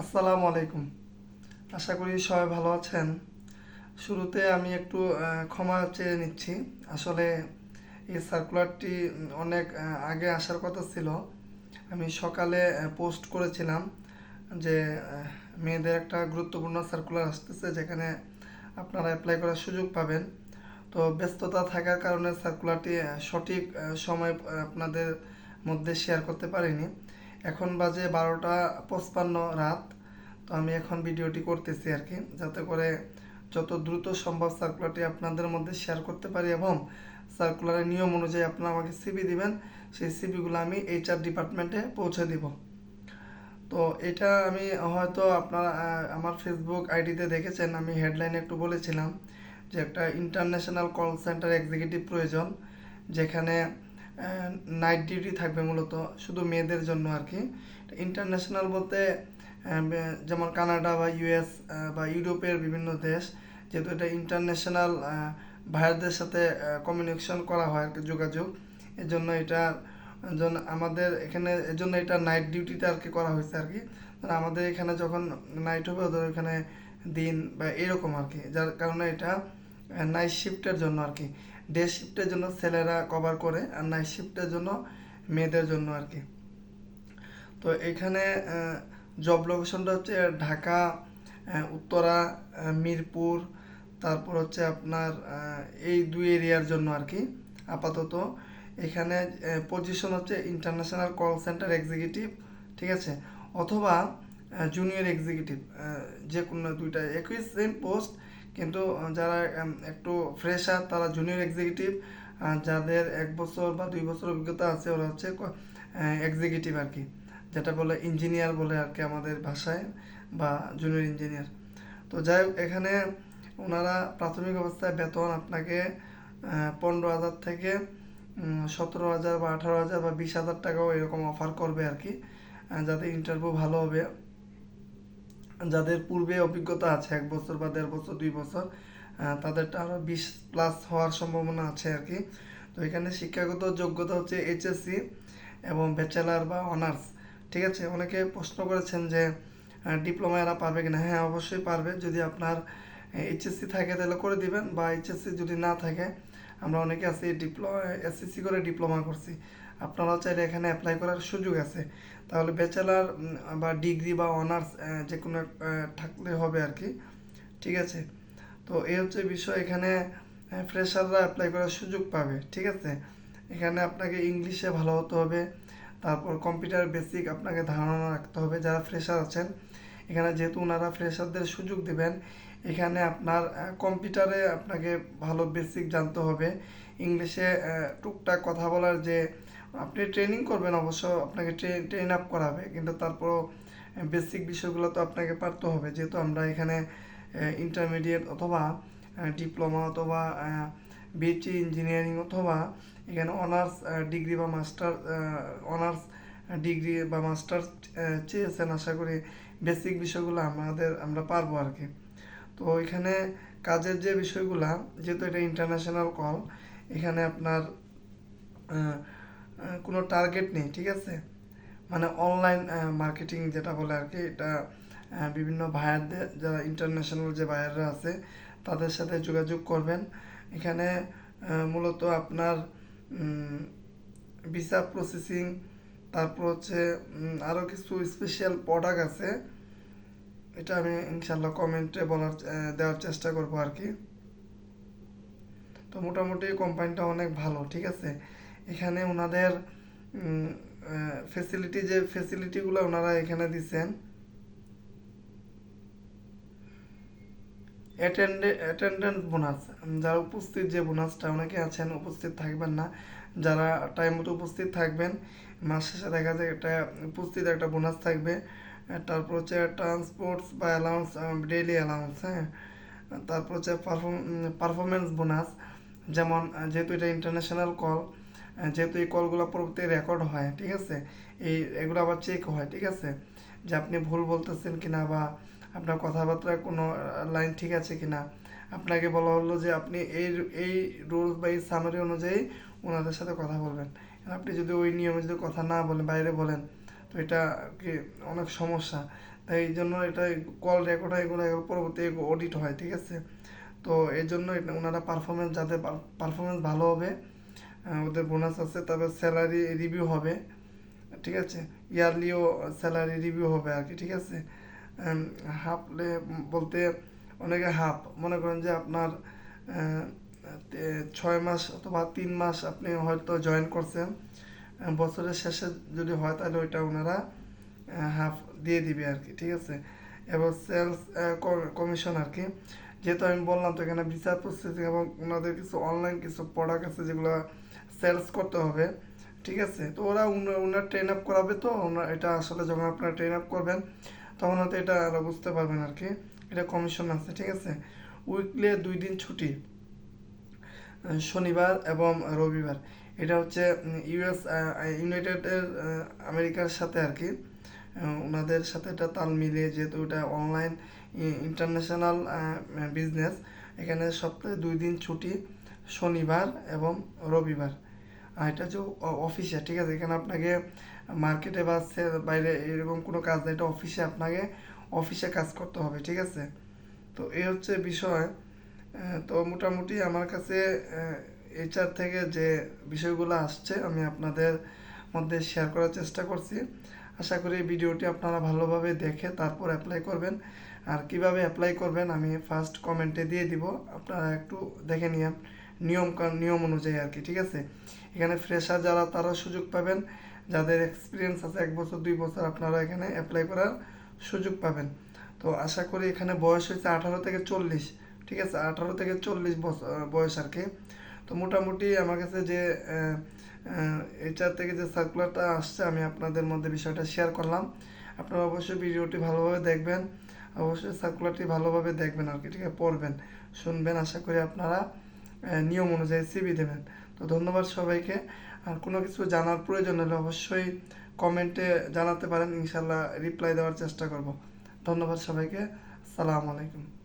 আসসালামু আলাইকুম। আশা করি সবাই ভালো আছেন। শুরুতে আমি একটু ক্ষমা চেয়ে নিচ্ছি। আসলে এই সার্কুলারটি অনেক আগে আসার কথা ছিল। আমি সকালে পোস্ট করেছিলাম যে মেয়েদের একটা গুরুত্বপূর্ণ সার্কুলার আসতেছে যেখানে আপনারা অ্যাপ্লাই করার সুযোগ পাবেন। তো ব্যস্ততা থাকার কারণে সার্কুলারটি সঠিক সময় আপনাদের মধ্যে শেয়ার করতে পারিনি। এখন বাজে বারোটা পঁচপান্ন রাত। তো আমি এখন ভিডিওটি করতেছি আর কি, যাতে করে যত দ্রুত সম্ভব সার্কুলারটি আপনাদের মধ্যে শেয়ার করতে পারি এবং সার্কুলারের নিয়ম অনুযায়ী আপনারা আমাকে সিবি দিবেন, সেই সিবিগুলো আমি এইচআর ডিপার্টমেন্টে পৌঁছে দিব। তো এটা আমি হয়তো আপনারা আমার ফেসবুক আইডিতে দেখেছেন, আমি হেডলাইনে একটু বলেছিলাম যে একটা ইন্টারন্যাশনাল কল সেন্টার এক্সিকিউটিভ প্রয়োজন, যেখানে নাইট ডিউটি থাকবে মূলত শুধু মেয়েদের জন্য আর কি ইন্টারন্যাশনাল বলতে যেমন কানাডা বা ইউএস বা ইউরোপের বিভিন্ন দেশ, যেহেতু এটা ইন্টারন্যাশনাল ভাইয়ারদের সাথে কমিউনিকেশন করা হয় আর কি যোগাযোগ। এজন্য এটা জন্য আমাদের এখানে, এজন্য এটা নাইট ডিউটিটা আর কি করা হয়েছে আর কি আমাদের এখানে যখন নাইট হবে ওদের ওখানে দিন বা এরকম আর কি যার কারণে এটা নাইট শিফটের জন্য আর কি ডে শিফটের জন্য ছেলেরা কভার করে আর নাইট শিফটের জন্য মেয়েদের জন্য আর কি। তো এখানে জব লোকেশনটা হচ্ছে ঢাকা উত্তরা মিরপুর, তারপর হচ্ছে আপনার এই দুই এরিয়ার জন্য আর কি, আপাতত। এখানে পজিশন হচ্ছে ইন্টারন্যাশনাল কল সেন্টার এক্সিকিউটিভ ঠিক আছে? অথবা জুনিয়র এক্সিকিউটিভ যে কোনো দুইটা, একই সেম পোস্ট কিন্তু যারা একটু ফ্রেশার তারা জুনিয়র এক্সিকিউটিভ যাদের এক বছর বা দুই বছর অভিজ্ঞতা আছে, ওরা হচ্ছে এক্সিকিউটিভ আর কি। যেটা বলে ইঞ্জিনিয়ার বলে আর কি আমাদের ভাষায়, বা জুনিয়র ইঞ্জিনিয়ার তো যাই হোক, এখানে ওনারা প্রাথমিক অবস্থায় বেতন আপনাকে পনেরো হাজার থেকে সতেরো হাজার বা আঠারো হাজার বা বিশ হাজার টাকাও এরকম অফার করবে আর কি যাতে ইন্টারভিউ ভালো হবে। যাদের পূর্বে অভিজ্ঞতা আছে, এক বছর বা দেড় বছর, দুই বছর তাদেরটা আরও বিশ প্লাস হওয়ার সম্ভাবনা আছে আর কি। তো এখানে শিক্ষাগত যোগ্যতা হচ্ছে এইচএসসি এবং ব্যাচেলার বা অনার্স ঠিক আছে? অনেকে প্রশ্ন করেছেন যে ডিপ্লোমা এরা পারবে কিনা? হ্যাঁ অবশ্যই পারবে। যদি আপনার এইচএসসি থাকে তাহলে করে দিবেন, বা এইচএসসি যদি না থাকে, আমরা অনেকে আছি ডিপ্লোমা এসএসসি করে ডিপ্লোমা করছি। আপনারাও চাইলে এখানে অ্যাপ্লাই করার সুযোগ আছে। তাহলে ব্যাচেলার বা ডিগ্রি বা অনার্স যে কোনো থাকলে হবে আর কি ঠিক আছে? তো এই হচ্ছে বিষয়, এখানে ফ্রেশাররা অ্যাপ্লাই করার সুযোগ পাবে। ঠিক আছে? এখানে আপনাকে ইংলিশে ভালো হতে হবে। তারপর কম্পিউটার বেসিক আপনাকে ধারণা রাখতে হবে যারা ফ্রেশার আছেন। এখানে যেহেতু ওনারা ফ্রেশারদের সুযোগ দেবেন, এখানে আপনার কম্পিউটারে আপনাকে ভালো বেসিক জানতে হবে। ইংলিশে টুকটাক কথা বলার যে আপনি ট্রেনিং করবেন অবশ্য আপনাকে ট্রেন আপ করাবে, কিন্তু তারপরও বেসিক বিষয়গুলো তো আপনাকে পারতে হবে। যেহেতু আমরা এখানে ইন্টারমিডিয়েট অথবা ডিপ্লোমা অথবা বিএসসি ইঞ্জিনিয়ারিং অথবা এখানে অনার্স ডিগ্রি বা মাস্টার অনার্স ডিগ্রি বা মাস্টার চেয়েছেন আশা করি বেসিক বিষয়গুলো আমাদের, আমরা পারব আর কি। তো এখানে কাজের যে বিষয়গুলা, যেহেতু এটা ইন্টারন্যাশনাল কল এখানে আপনার কোনো টার্গেট নেই, ঠিক আছে? মানে অনলাইন মার্কেটিং যেটা বলে আর কি, এটা বিভিন্ন ভাইয়ারদের, যারা ইন্টারন্যাশনাল যে ভাইয়াররা আছে, তাদের সাথে যোগাযোগ করবেন। এখানে মূলত আপনার ভিসা প্রসেসিং তারপর হচ্ছে আরও কিছু স্পেশাল প্রোডাক্ট আছে। এটা আমি ইনশাল্লাহ কমেন্টে বলার দেওয়ার চেষ্টা করব আর কি। তো মোটামুটি কোম্পানিটা অনেক ভালো, ঠিক আছে? এখানে ওনাদের ফেসিলিটি যে ফেসিলিটিগুলো ওনারা এখানে দিচ্ছেন অ্যাটেন্ডেন্ট বোনাস যারা উপস্থিত যে বোনাসটা অনেকে আছেন উপস্থিত থাকবেন না, যারা টাইম মতো উপস্থিত থাকবেন, মাস শেষে দেখা যায় একটা উপস্থিত একটা বোনাস থাকবে। তারপর হচ্ছে ট্রান্সপোর্টস বা অ্যালাউন্স ডেইলি অ্যালাউন্স হ্যাঁ। তারপর হচ্ছে পারফর্ম পারফরমেন্স বোনাস যেমন যেহেতু এটা ইন্টারন্যাশনাল কল যেহেতু এই কলগুলো পরবর্তী রেকর্ড হয়, ঠিক আছে? এই, এগুলো আবার চেক হয়, ঠিক আছে? যে আপনি ভুল বলতেছেন কিনা বা আপনার কথাবার্তায় কোনো লাইন ঠিক আছে কিনা? আপনাকে বলা হলো যে আপনি এই এই রুলস বা এই সামারি অনুযায়ী ওনাদের সাথে কথা বলবেন। আপনি যদি ওই নিয়মে যদি কথা না বলেন, বাইরে বলেন, তো এটা কি অনেক সমস্যা। তাই এই জন্য এটা কল রেকর্ড হয়, এগুলো পরবর্তী অডিট হয়, ঠিক আছে? তো এই জন্য ওনারা পারফরমেন্স যাতে পারফরমেন্স ভালো হবে ওদের বোনাস আছে, তবে স্যালারি রিভিউ হবে, ঠিক আছে? ইয়ারলিও স্যালারি রিভিউ হবে আর কি, ঠিক আছে? হাফ বলতে অনেকে হাফ মনে করেন যে আপনার ছয় মাস অথবা তিন মাস আপনি হয়তো জয়েন করছেন বছরের শেষে যদি হয় তাহলে ওইটা ওনারা হাফ দিয়ে দিবে আর কি, ঠিক আছে? এবং সেলস কমিশন আর কি। যেহেতু আমি বললাম তো এখানে বিচার প্রসেসিং এবং ওনাদের কিছু অনলাইন কিছু প্রোডাক্ট আছে যেগুলো সেলস করতে হবে, ঠিক আছে? তো ওরা ওনার ট্রেন আপ করাবে তো, ওনার, এটা আসলে যখন আপনারা ট্রেন আপ করবেন, তখন হয়তো এটা আরও বুঝতে পারবেন আর কি। এটা কমিশন আছে, ঠিক আছে? উইকলি দুই দিন ছুটি শনিবার এবং রবিবার। এটা হচ্ছে ইউএস ইউনাইটেড আমেরিকার সাথে আর কি। ওনাদের সাথে এটা তাল মিলিয়ে যেহেতু এটা অনলাইন ইন্টারন্যাশনাল বিজনেস এখানে সপ্তাহে দুই দিন ছুটি, শনিবার এবং রবিবার। আর এটা হচ্ছে অফিসে ঠিক আছে? এখানে আপনাকে মার্কেটে বা বাইরে এরকম কোনো কাজ নেই, এটা অফিসে আপনাকে অফিসে কাজ করতে হবে, ঠিক আছে? তো এই হচ্ছে বিষয়। তো মোটামুটি আমার কাছে এইচআর থেকে যে বিষয়গুলো আসছে, আমি আপনাদের মধ্যে শেয়ার করার চেষ্টা করছি। আশা করি ভিডিওটি আপনারা ভালোভাবে দেখে তারপর অ্যাপ্লাই করবেন। আর কীভাবে অ্যাপ্লাই করবেন, আমি ফার্স্ট কমেন্টে দিয়ে দিব। আপনারা একটু দেখে নিন নিয়ম নিয়ম অনুযায়ী আর কি, ঠিক আছে? এখানে ফ্রেশার যারা, তারা সুযোগ পাবেন। যাদের এক্সপিরিয়েন্স আছে এক বছর, দুই বছর, আপনারা এখানে অ্যাপ্লাই করার সুযোগ পাবেন। তো আশা করি এখানে বয়স হয়েছে আঠারো থেকে চল্লিশ, ঠিক আছে? আঠারো থেকে চল্লিশ বছর বয়স আর কি। তো মোটামুটি আমার কাছে যে এইচআর থেকে যে সার্কুলারটা আসছে, আমি আপনাদের মধ্যে বিষয়টা শেয়ার করলাম। আপনারা অবশ্যই ভিডিওটি ভালোভাবে দেখবেন। অবশ্যই সার্কুলারটি ভালোভাবে দেখবেন আর কি, ঠিক আছে? পড়বেন, শুনবেন, আশা করি আপনারা নিয়ম অনুযায়ী সিবি দেবেন। তো ধন্যবাদ সবাইকে। আর কোনো কিছু জানার প্রয়োজন হলে অবশ্যই কমেন্টে জানাতে পারেন, ইনশাল্লাহ রিপ্লাই দেওয়ার চেষ্টা করব। ধন্যবাদ সবাইকে। সালাম আলাইকুম।